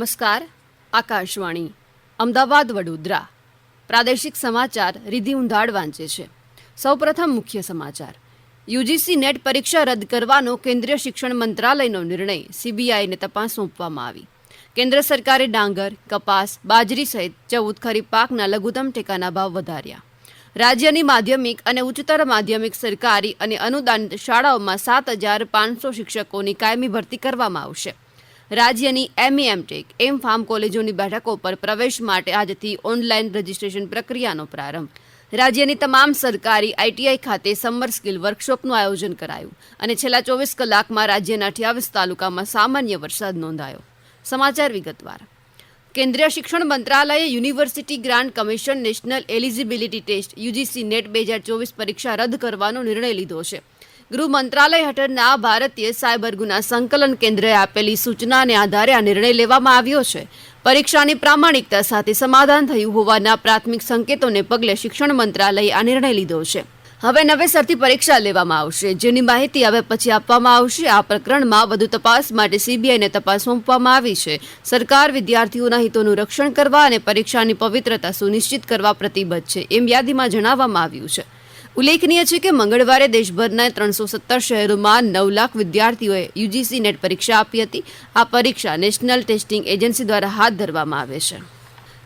નમસ્કાર, આકાશવાણી, અમદાવાદ, વડોદરા. પ્રાદેશિક સમાચાર રિધિ ઉંધાડ વાંચે છે. સૌપ્રથમ મુખ્ય સમાચાર. યુજીસી નેટ પરીક્ષા રદ કરવાનો કેન્દ્રીય શિક્ષણ મંત્રાલયનો નિર્ણય સીબીઆઈને તપાસ સોંપવામાં આવી. કેન્દ્ર સરકારે ડાંગર, કપાસ, બાજરી સહિત ચૌદ ખરીફ પાકના લઘુત્તમ ટેકાના ભાવ વધાર્યા. રાજ્યની માધ્યમિક અને ઉચ્ચતર માધ્યમિક સરકારી અને અનુદાનિત શાળાઓમાં સાત હજાર પાંચસો શિક્ષકોની કાયમી ભરતી કરવામાં આવશે. રાજ્યની એમઈ ટેક એમ ફાર્મ કોલેજોની બેઠકો પર પ્રવેશ માટે આજથી ઓનલાઈન રજીસ્ટ્રેશન પ્રક્રિયાનો પ્રારંભ. રાજ્યની તમામ સરકારી આઈટીઆઈ ખાતે સમર સ્કિલ વર્કશોપનું આયોજન કરાયું અને છેલ્લા ચોવીસ કલાકમાં રાજ્યના અઠ્યાવીસ તાલુકામાં સામાન્ય વરસાદ નોંધાયો. સમાચાર વિગતવાર. કેન્દ્રીય શિક્ષણ મંત્રાલયે university grant commission national eligibility test, UGC NET બે હજાર ચોવીસ પરીક્ષા રદ કરવાનો નિર્ણય લીધો છે. ગૃહ મંત્રાલય હેઠળના ભારતીય સાયબર ગુના સંકલન કેન્દ્રએ આપેલી સૂચનાને આધારે આ નિર્ણય લેવામાં આવ્યો છે. પરીક્ષાની પ્રામાણિકતા સાથે સમાધાન થયું હોવાના પ્રાથમિક સંકેતોને પગલે શિક્ષણ મંત્રાલયે આ નિર્ણય લીધો છે. હવે નવેસરથી પરીક્ષા લેવામાં આવશે. જેની માહિતી હવે પછી આપવામાં આવશે. આ પ્રકરણમાં વધુ તપાસ માટે સીબીઆઈને તપાસ સોંપવામાં આવી છે. સરકાર વિદ્યાર્થીઓના હિતોનું રક્ષણ કરવા અને પરીક્ષાની પવિત્રતા સુનિશ્ચિત કરવા પ્રતિબદ્ધ છે, એમ યાદીમાં જણાવવામાં આવ્યું છે. ઉલ્લેખનીય છે કે મંગળવારે દેશભરના ત્રણસો સત્તર શહેરોમાં નવ લાખ વિદ્યાર્થીઓએ યુજીસી નેટ પરીક્ષા આપી હતી. આ પરીક્ષા નેશનલ ટેસ્ટિંગ એજન્સી દ્વારા હાથ ધરવામાં આવે છે.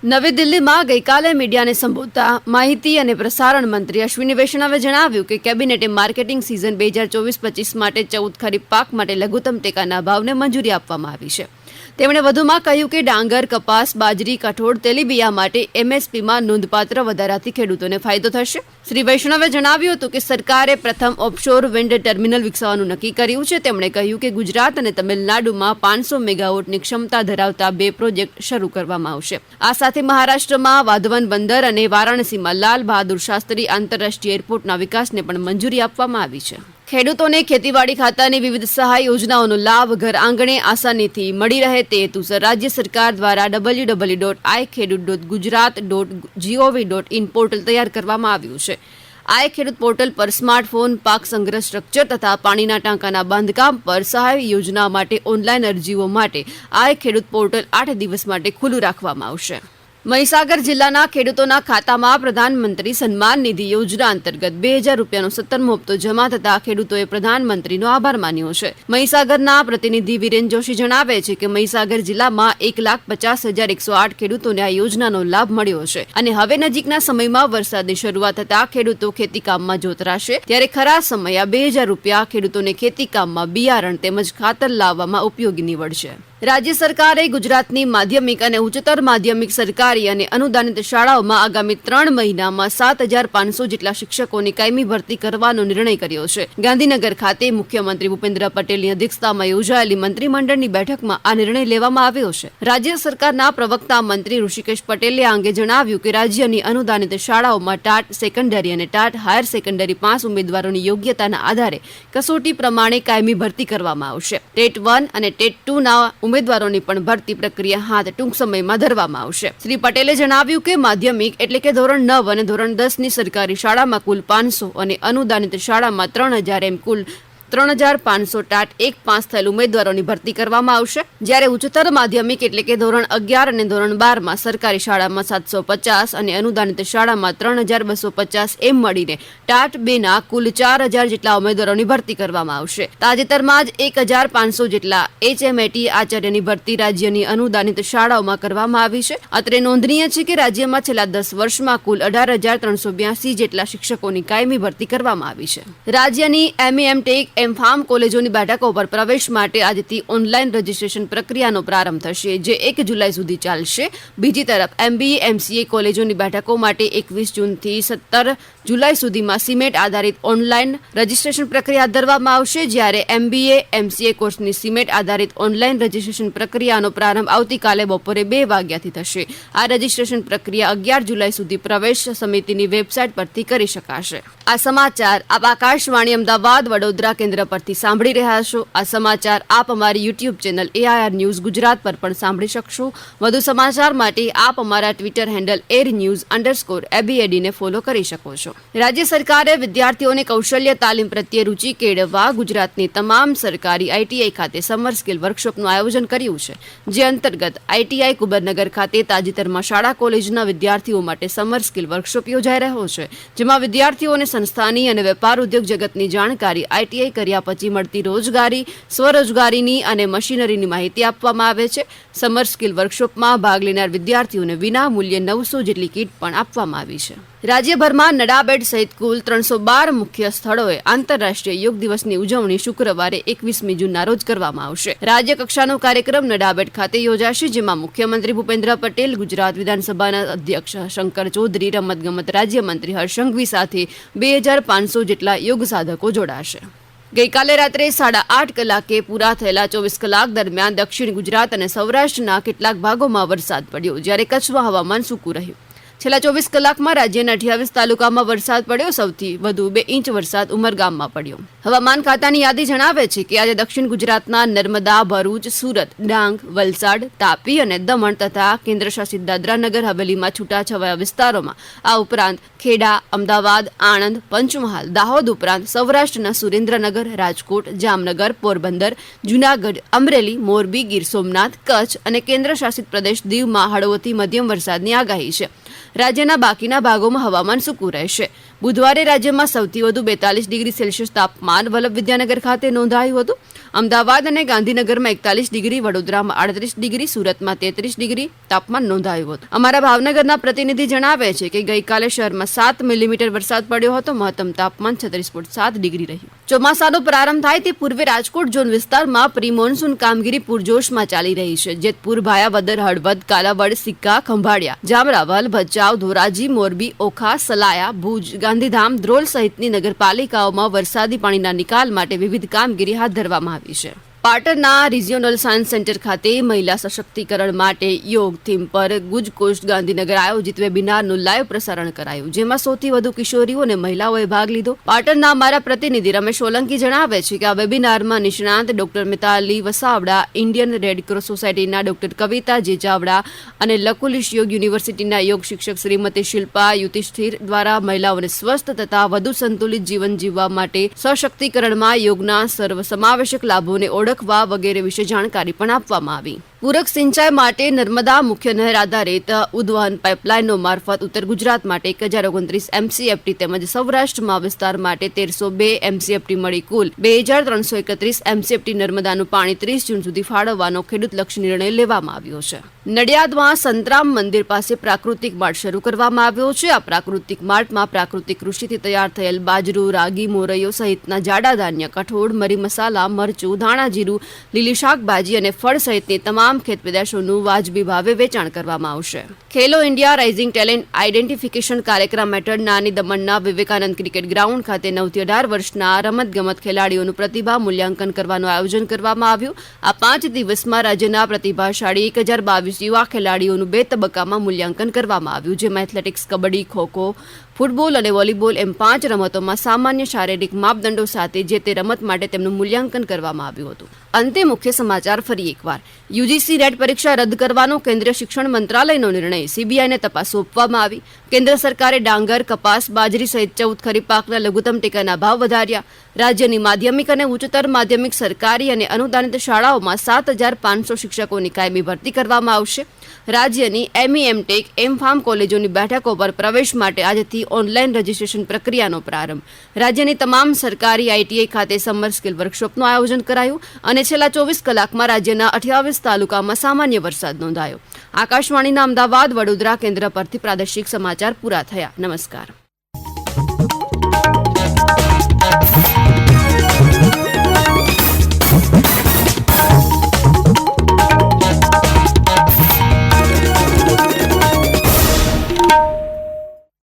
નવી દિલ્હીમાં ગઈકાલે મીડિયાને સંબોધતા માહિતી અને પ્રસારણ મંત્રી અશ્વિની વૈષ્ણવે જણાવ્યું કે કેબિનેટે માર્કેટિંગ સિઝન બે હજાર ચોવીસ પચીસ માટે ચૌદ ખરીફ પાક માટે લઘુત્તમ ટેકાના ભાવને મંજૂરી આપવામાં આવી છે. તેમણે વધુમાં કહ્યું કે ડાંગર, કપાસ, બાજરી, કઠોળ, તેલીબિયા માટે એમએસપીમાં નોંધપાત્ર વધારાથી ખેડૂતોને ફાયદો થશે. શ્રી વૈષ્ણવે જણાવ્યું હતું કે સરકારે પ્રથમ ઓફશોર વિન્ડ ટર્મિનલ વિકસાવવાનું નક્કી કર્યું છે. તેમણે કહ્યું કે ગુજરાત અને તમિલનાડુમાં પાંચસો મેગાવોટની ક્ષમતા ધરાવતા બે પ્રોજેક્ટ શરૂ કરવામાં આવશે. આ સાથે મહારાષ્ટ્રમાં વાધવન બંદર અને વારાણસીમાં લાલ બહાદુર શાસ્ત્રી આંતરરાષ્ટ્રીય એરપોર્ટના વિકાસને પણ મંજૂરી આપવામાં આવી છે. ખેડૂતોને ખેતીવાડી ખાતાની વિવિધ સહાય યોજનાઓનો લાભ ઘર આંગણે આસાનીથી મળી રહે તે હેતુસર રાજ્ય સરકાર દ્વારા ડબલ્યુ ડબલ્યુ ડોટ આઈ ખેડૂત dot Gujarat dot G O V dot in portal તૈયાર કરવામાં આવ્યું છે. આઈ ખેડૂત પોર્ટલ પર સ્માર્ટફોન, પાક સંગ્રહ સ્ટ્રક્ચર તથા પાણીના ટાંકાના બાંધકામ પર સહાય યોજના માટે ઓનલાઈન અરજીઓ માટે આઈ ખેડૂત પોર્ટલ આઠ દિવસ માટે ખુલ્લું રાખવામાં આવશે. મહીસાગર જિલ્લાના ખેડૂતોના ખાતામાં પ્રધાનમંત્રી સન્માન નિધિ યોજના અંતર્ગત બે હજાર રૂપિયાનો સત્તરમો હપ્તો જમા થતા ખેડૂતોએ પ્રધાનમંત્રીનો આભાર માન્યો છે. મહીસાગરના પ્રતિનિધિ વિરેન જોશી જણાવે છે કે મહીસાગર જિલ્લામાં એક લાખ પચાસ હજાર એકસો આઠ ખેડૂતોને આ યોજનાનો લાભ મળ્યો છે અને હવે નજીકના સમયમાં વરસાદની શરૂઆત થતા ખેડૂતો ખેતીકામમાં જોતરાશે ત્યારે ખરા સમય આ બે હજાર રૂપિયા ખેડૂતોને ખેતીકામમાં બિયારણ તેમજ ખાતર લાવવામાં ઉપયોગી નીવડશે. રાજ્ય સરકારે ગુજરાતની માધ્યમિક અને ઉચ્ચતર માધ્યમિક સરકારી અને અનુદાનિત શાળાઓમાં આગામી ત્રણ મહિનામાં સાત હજાર પાંચસો જેટલા શિક્ષકોની કાયમી ભરતી કરવાનો નિર્ણય કર્યો છે. ગાંધીનગર ખાતે મુખ્યમંત્રી ભૂપેન્દ્ર પટેલની અધ્યક્ષતામાં યોજાયેલી મંત્રીમંડળની બેઠકમાં આ નિર્ણય લેવામાં આવ્યો છે. રાજ્ય સરકારના પ્રવક્તા મંત્રી ઋષિકેશ પટેલે આ અંગે જણાવ્યું કે રાજ્યની અનુદાનિત શાળાઓમાં ટાટ સેકન્ડરી અને ટાટ હાયર સેકન્ડરી પાંચ ઉમેદવારોની યોગ્યતાના આધારે કસોટી પ્રમાણે કાયમી ભરતી કરવામાં આવશે. ટેટ વન અને ટેટ ટુના ઉમેદવારોની પણ ભરતી પ્રક્રિયા હાથ ટૂંક સમયમાં ધરવામાં આવશે. શ્રી પટેલે જણાવ્યું કે માધ્યમિક એટલે કે ધોરણ નવ અને ધોરણ દસની સરકારી શાળામાં કુલ પાંચસો અને અનુદાનિત શાળામાં ત્રણ હજાર એમ કુલ ત્રણ હજાર પાંચસો ટાટ એક પાંચ થયેલ ઉમેદવારોની ભરતી કરવામાં આવશે. જ્યારે ઉચ્ચતર માધ્યમિક એટલે કે ધોરણ અગિયાર અને ધોરણ બારમાં સરકારી શાળામાં સાતસો પચાસ અને અનુદાનિત શાળામાં ત્રણ હજાર બસો પચાસ એમ મળીને ટાટ બેના કુલ ચાર હજાર જેટલા ઉમેદવારોની ભરતી કરવામાં આવશે. તાજેતરમાં જ એક હજાર પાંચસો જેટલા એચએમએટી આચાર્યની ભરતી રાજ્યની અનુદાનિત શાળાઓમાં કરવામાં આવી છે. અત્રે નોંધનીય છે કે રાજ્યમાં છેલ્લા દસ વર્ષમાં કુલ અઢાર હજાર ત્રણસો બ્યાસી જેટલા શિક્ષકોની કાયમી ભરતી કરવામાં આવી છે. રાજ્યની એમએમ ટેક એમ ફાર્મ કોલેજોની બેઠકો પર પ્રવેશ માટે આજથી ઓનલાઈન રજીસ્ટ્રેશન પ્રક્રિયાનો પ્રારંભ થશે, જે એક જુલાઈ સુધી ચાલશે. બીજી તરફ, એમબીએ, એમસીએ કોલેજોની બેઠકો માટે એકવીસ જૂનથી સત્તર જુલાઈ સુધીમાં સિમેટ આધારિત ઓનલાઈન રજીસ્ટ્રેશન પ્રક્રિયા હાથ ધરવામાં આવશે. જ્યારે એમબીએ, એમસીએ કોર્સની સિમેટ આધારિત ઓનલાઈન રજીસ્ટ્રેશન પ્રક્રિયાનો પ્રારંભ આવતીકાલે બપોરે બે વાગ્યાથી થશે. આ રજીસ્ટ્રેશન પ્રક્રિયા અગિયાર જુલાઈ સુધી પ્રવેશ સમિતિની વેબસાઇટ પરથી કરી શકાશે. આ સમાચાર આપ આકાશવાણી અમદાવાદ, વડોદરા કેન્દ્ર પરથી સાંભળી રહ્યા છો આ સમાચાર આપ અમારી youtube channel AIR news Gujarat પર પણ સાંભળી શકશો. વધુ સમાચાર માટે આપ અમારા twitter handle air news underscore એબીએડીને follow કરી શકો છો. રાજ્ય સરકારે વિદ્યાર્થીઓને કૌશલ્ય તાલીમ પ્રત્યે રૂચિ કેળવવા ગુજરાતની તમામ સરકારી આઈટીઆઈ ખાતે સમર સ્કિલ વર્કશોપનું આયોજન કર્યું છે. જે અંતર્ગત આઈટીઆઈ કુબરનગર ખાતે તાજેતરમાં શાળા, કોલેજના વિદ્યાર્થીઓ માટે સમર સ્કિલ વર્કશોપ યોજાઈ રહ્યો છે. જેમાં વિદ્યાર્થીઓને સંસ્થાની અને વેપાર ઉદ્યોગ જગતની જાણકારી આઈટીઆઈ કર્યા પછી મળતી રોજગારી, સ્વરોજગારીની અને મશીનરીની માહિતી આપવામાં આવે છે. સમર સ્કિલ વર્કશોપમાં ભાગ લેનાર વિદ્યાર્થીઓને વિના મૂલ્યે નવસો જેટલી કીટ પણ આપવામાં આવી છે. રાજ્યભરમાં નડાબેડ સહિત કુલ ત્રણસો બાર મુખ્ય સ્થળોએ આંતરરાષ્ટ્રીય યોગ દિવસની ઉજવણી શુક્રવારે એકવીસમી જૂનના રોજ કરવામાં આવશે. રાજ્ય કક્ષાનો કાર્યક્રમ નડાબેડ ખાતે યોજાશે, જેમાં મુખ્યમંત્રી ભૂપેન્દ્ર પટેલ, ગુજરાત વિધાનસભાના અધ્યક્ષ શંકર ચૌધરી, રમતગમત રાજ્યમંત્રી હર્ષંઘવી સાથે બે હજાર પાંચસો જેટલા યોગ સાધકો જોડાશે. ગઈકાલે રાત્રે સાડા આઠ કલાકે પૂરા થયેલા ચોવીસ કલાક દરમિયાન દક્ષિણ ગુજરાત અને સૌરાષ્ટ્રના કેટલાક ભાગોમાં વરસાદ પડ્યો, જ્યારે કચ્છમાં હવામાન સૂકું રહ્યું. છેલ્લા ચોવીસ કલાકમાં રાજ્યના અઠ્યાવીસ તાલુકામાં વરસાદ પડ્યો, સૌથી વધુ બે ઇંચ વરસાદ ઉમરગામમાં પડ્યો. હવામાન ખાતાની યાદી જણાવે છે કે આજે દક્ષિણ ગુજરાતના નર્મદા, ભરૂચ, સુરત, ડાંગ, વલસાડ, તાપી અને દમણ તથા કેન્દ્રશાસિત દાદરાનગર, હવેલીમાં છૂટાછવાયા વિસ્તારોમાં આ ઉપરાંત ખેડા, અમદાવાદ, આણંદ, પંચમહાલ, દાહોદ ઉપરાંત સૌરાષ્ટ્રના સુરેન્દ્રનગર, રાજકોટ, જામનગર, પોરબંદર, જૂનાગઢ, અમરેલી, મોરબી, ગીર સોમનાથ, કચ્છ અને કેન્દ્રશાસિત પ્રદેશ દીવમાં હળવોથી મધ્યમ વરસાદની આગાહી છે. રાજ્યના બાકીના ભાગોમાં હવામાન સૂકું રહેશે. બુધવારે રાજ્યમાં સૌથી વધુ બેતાલીસ ડિગ્રી સેલ્સિયસ તાપમાન વલ્લભ વિદ્યાનગર ખાતે નોંધાયું હતું. અમદાવાદ અને ગાંધીનગરમાં એકતાલીસ ડિગ્રી, વડોદરામાં આડત્રીસ ડિગ્રી, સુરતમાં તેત્રીસ ડિગ્રી તાપમાન નોંધાયું હતું. અમારા ભાવનગરના પ્રતિનિધિ જણાવે છે કે ગઈકાલે શહેરમાં સાત મિલીમીટર વરસાદ પડ્યો હતો. મહત્તમ તાપમાન છત્રીસ પોઈન્ટ સાત ડિગ્રી રહ્યું. ચોમાસાનો પ્રારંભ થાય તે પૂર્વે રાજકોટ ઝોન વિસ્તારમાં પ્રી મોન્સૂન કામગીરી પૂરજોશમાં ચાલી રહી છે. જેતપુર, ભાયાવદર, હળવદ, કાલાવડ, સિક્કા, ખંભાળિયા, જામરાવલ, ભચાઉ ધોરાજી, મોરબી, ઓખા, સલાયા, ભુજ, ગાંધીધામ, ધ્રોલ સહિતની નગરપાલિકાઓમાં વરસાદી પાણીના નિકાલ માટે વિવિધ કામગીરી હાથ ધરવામાં આવી છે. પાટણના રિજિયોનલ સાયન્સ સેન્ટર ખાતે મહિલા સશક્તિકરણ માટે યોગ થીમ પર ગુજકોસ્ટ ગાંધીનગર આયોજિત વેબિનારનું લાઈવ પ્રસારણ કરાયું, જેમાં સૌથી વધુ કિશોરીઓ અને મહિલાઓએ ભાગ લીધો. પાટણના અમારા પ્રતિનિધિ રમેશ સોલંકી જણાવે છે કે આ વેબિનારમાં નિષ્ણાંત doctor Mitali Vasavada, Indian red cross સોસાયટીના ડોક્ટર કવિતા જેજાવડા અને લકુલિશ યોગ યુનિવર્સિટીના યોગ શિક્ષક શ્રીમતી શિલ્પા યુધિષ્ઠિર દ્વારા મહિલાઓને સ્વસ્થ તથા વધુ સંતુલિત જીવન જીવવા માટે સશક્તિકરણમાં યોગના સર્વસમાવેશક લાભોને ઓળખવા વગેરે વિશે જાણકારી પણ આપવામાં આવી. પૂરક સિંચાઈ માટે નર્મદા મુખ્ય નહેર આધારિત ઉદવહન પાઇપલાઇનો મારફત ઉત્તર ગુજરાત માટે એક હજાર ઓગણત્રીસ એમસીએફટી તેમજ સૌરાષ્ટ્રમાં વિસ્તાર માટે તેરસો બે એમસીએફટી મળી. કુલ બે હજાર ત્રણસો એકત્રીસ એમસીએફટી નર્મદાનું પાણી ત્રીસ જૂન સુધી ફાળવવાનો ખેડૂતલક્ષી નિર્ણય લેવામાં આવ્યો છે. નડિયાદમાં સંતરામ મંદિર પાસે પ્રાકૃતિક માર્ટ શરૂ કરવામાં આવ્યો છે. આ પ્રાકૃતિક માર્ટમાં પ્રાકૃતિક કૃષિથી તૈયાર થયેલ બાજરો, રાગી, મોરૈયો સહિતના જાડા ધાન્ય કઠોળ, મરી મસાલા, મરચું, ધાણા જીરું, લીલી શાકભાજી અને ફળ સહિતની તમામ ખેત પેદાશોનું વાજબી ભાવે વેચાણ કરવામાં આવશે. Khelo India rising talent identification કાર્યક્રમ હેઠળ નાની દમણના વિવેકાનંદ ક્રિકેટ ગ્રાઉન્ડ ખાતે નવથી અઢાર વર્ષના રમતગમત ખેલાડીઓનું પ્રતિભા મૂલ્યાંકન કરવાનું આયોજન કરવામાં આવ્યું. આ પાંચ દિવસમાં રાજ્યના પ્રતિભાશાળી એક હજાર બાવીસ યુવા ખેલાડીઓનું બે તબક્કામાં મૂલ્યાંકન કરવામાં આવ્યું, જેમાં એથ્લેટિક્સ, કબડ્ડી, ખોખો ફૂટબોલ અને વોલીબોલ એમ પાંચ રમતોમાં સામાન્ય શારીરિક માપદંડો સાથે જે તે રમત માટે તેમનું મૂલ્યાંકન કરવામાં આવ્યું હતું. અંતે મુખ્ય સમાચાર ફરી એકવાર. યુજીસી નેટ પરીક્ષા રદ કરવાનો કેન્દ્રીય શિક્ષણ મંત્રાલયનો નિર્ણય. સીબીઆઈને તપાસ સોંપવામાં આવી. કેન્દ્ર સરકારે ડાંગર, કપાસ, બાજરી સહિત ચૌદ ખરીફ પાકના લઘુત્તમ ટેકાના ભાવ વધાર્યા. રાજ્યની માધ્યમિક અને ઉચ્ચતર માધ્યમિક સરકારી અને અનુદાનિત શાળાઓમાં સાત હજાર પાંચસો શિક્ષકોની કાયમી ભરતી કરવામાં આવશે. રાજ્યની ME M tech M pharm કોલેજોની બેઠકો પર પ્રવેશ માટે આજથી ઓનલાઈન રજીસ્ટ્રેશન પ્રક્રિયાનો પ્રારંભ. રાજ્યની તમામ સરકારી આઈટીઆઈ ખાતે સમર સ્કિલ વર્કશોપનું આયોજન કરાયું અને છેલ્લા ચોવીસ કલાકમાં રાજ્યના અઠ્યાવીસ તાલુકામાં સામાન્ય વરસાદ નોંધાયો. આકાશવાણીના અમદાવાદ વડોદરા કેન્દ્ર પરથી પ્રાદેશિક સમાચાર પૂરા થયા. નમસ્કાર.